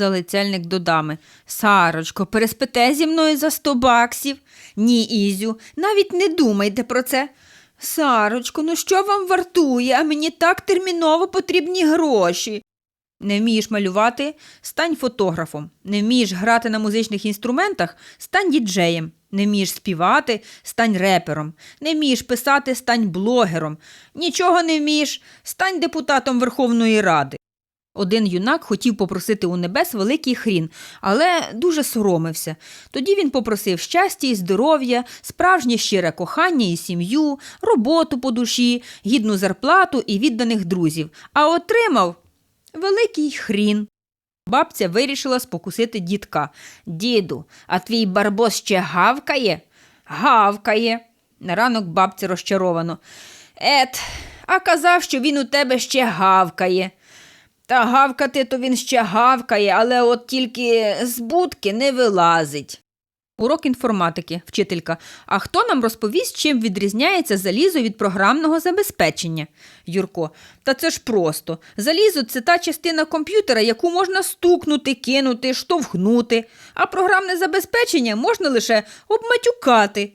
залицяльник до дами. Сарочко, переспите зі мною за сто баксів? Ні, Ізю, навіть не думайте про це. Сарочко, ну що вам вартує, а мені так терміново потрібні гроші. Не вмієш малювати, стань фотографом. Не вмієш грати на музичних інструментах, стань діджеєм. Не вмієш співати, стань репером. Не вмієш писати, стань блогером. Нічого не вмієш, стань депутатом Верховної Ради. Один юнак хотів попросити у небес великий хрін, але дуже соромився. Тоді він попросив щастя і здоров'я, справжнє щире кохання і сім'ю, роботу по душі, гідну зарплату і відданих друзів, а отримав великий хрін. Бабця вирішила спокусити дідка. Діду, а твій барбос ще гавкає? Гавкає. На ранок бабця розчаровано. Ет, а казав, що він у тебе ще гавкає. Та гавкати то він ще гавкає, але от тільки з будки не вилазить. Урок інформатики, вчителька. А хто нам розповість, чим відрізняється залізо від програмного забезпечення? Юрко. Та це ж просто. Залізо це та частина комп'ютера, яку можна стукнути, кинути, штовхнути, а програмне забезпечення можна лише обматюкати.